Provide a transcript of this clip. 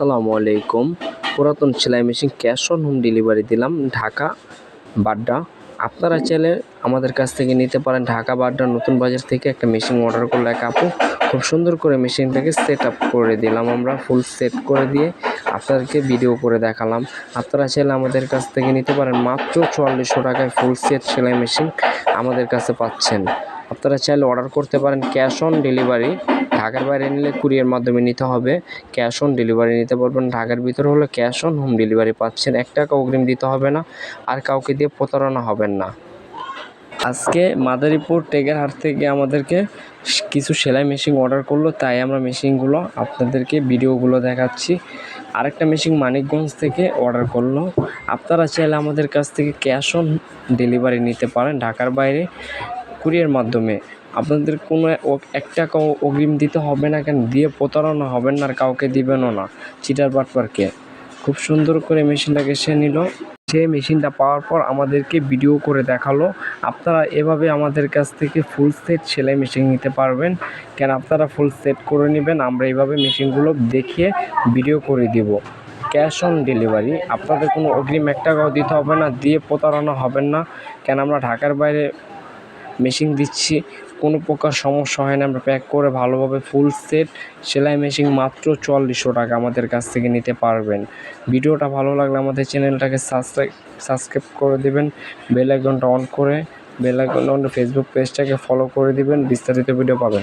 আসসালামু আলাইকুম। পুরাতন সেলাই machine cash on home delivery দিলাম, ঢাকা বাড্ডা। আপনারা চাইলে আমাদের কাছ থেকে নিতে পারেন ঢাকা বাড্ডা, নতুন বাজার থেকে একটা মেশিন অর্ডার করলে এক আপু খুব সুন্দর করে মেশিনটাকে সেট আপ করে দিলাম আমরা, ফুল সেট করে দিয়ে আপনাদেরকে ভিডিও করে দেখালাম। আপনারা চাইলে আমাদের কাছ থেকে নিতে পারেন মাত্র চুয়াল্লিশশো টাকায় ফুল সেট সেলাই মেশিন আমাদের কাছে পাচ্ছেন। আপনারা চাইলে অর্ডার করতে পারেন ক্যাশ অন ডেলিভারি ঢাকার বাইরে নিলে কুরিয়ার মাধ্যমে নিতে হবে। ক্যাশ অন ডেলিভারি নিতে পারবেন। ঢাকার ভিতরে হলে ক্যাশ অন হোম ডেলিভারি পাচ্ছেন। এক টাকা অগ্রিম দিতে হবে না। আর কাউকে দিয়ে প্রতারণা হবেন না। আজকে মাদারীপুর টেগারহাট থেকে আমাদেরকে কিছু সেলাই মেশিন অর্ডার করল। তাই আমরা মেশিনগুলো আপনাদেরকে ভিডিওগুলো দেখাচ্ছি। আরেকটা মেশিন মানিকগঞ্জ থেকে অর্ডার করল। আপনারা চাইলে আমাদের কাছ থেকে ক্যাশ অন ডেলিভারি নিতে পারেন। ঢাকার বাইরে কুরিয়ার মাধ্যমে আপনাদের কোনো ও- এক টাকাও অগ্রিম দিতে হবে না কেন? দিয়ে প্রতারণা হবেন না আর কাউকে দিবেনও না। চিটার বাটপারকে। খুব সুন্দর করে মেশিনটাকে সে নিল। সে মেশিনটা পাওয়ার পর আমাদেরকে ভিডিও করে দেখাল। আপনারা এভাবে আমাদের কাছ থেকে ফুল সেট সেলাই মেশিন নিতে পারবেন। কেন? আপনারা ফুল সেট করে নেবেন। আমরা এইভাবে মেশিনগুলো দেখিয়ে ভিডিও করে দিব। Cash on delivery. আপনাদের কোনো অগ্রিম এক টাকাও দিতে হবে না। দিয়ে প্রতারণা হবেন না। কেন? আমরা ঢাকার বাইরে মেশিন দিচ্ছি, কোনো প্রকার সমস্যা হয় না, আমরা প্যাক করে ভালোভাবে ফুল সেট সেলাই মেশিন মাত্র চুয়াল্লিশশো টাকা আমাদের কাছ থেকে নিতে পারবেন। ভিডিওটা ভালো লাগলে আমাদের চ্যানেলটাকে সাবস্ক্রাইব সাবস্ক্রাইব করে দেবেন বেল আইকনটা অন করে বেল আইকন অন ফেসবুক পেজটাকে ফলো করে দিবেন, বিস্তারিত ভিডিও পাবেন।